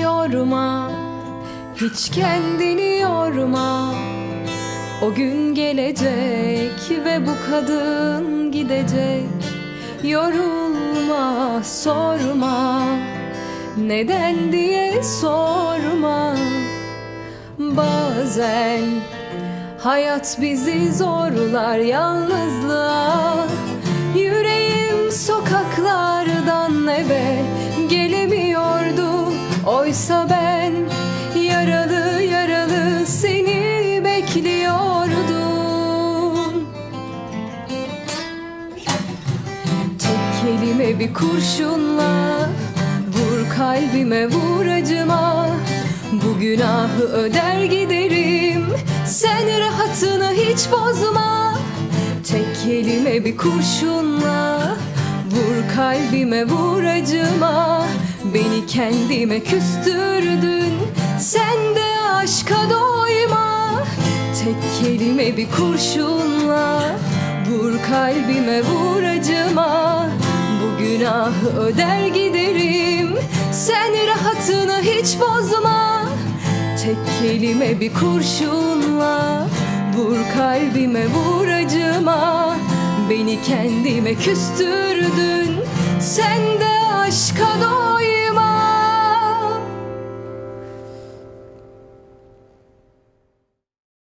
sorma Hiç kendini yorma. O gün gelecek ve bu kadın gidecek. Yorulma sorma. Neden diye sorma. Bazen hayat bizi zorlar yalnızlığa Oysa ben yaralı yaralı seni bekliyordum. Tek kelime bir kurşunla Vur kalbime vur acıma. Bu günahı öder giderim Sen rahatını hiç bozma. Tek kelime bir kurşunla Vur kalbime vur acıma Beni kendime küstürdün. Sen de aşka doyma. Tek kelime bir kurşunla Vur kalbime vur acıma. Bu günahı öder giderim. Sen rahatını hiç bozma. Tek kelime bir kurşunla Vur kalbime vur acıma. Beni kendime küstürdün. Sen de aşka doyma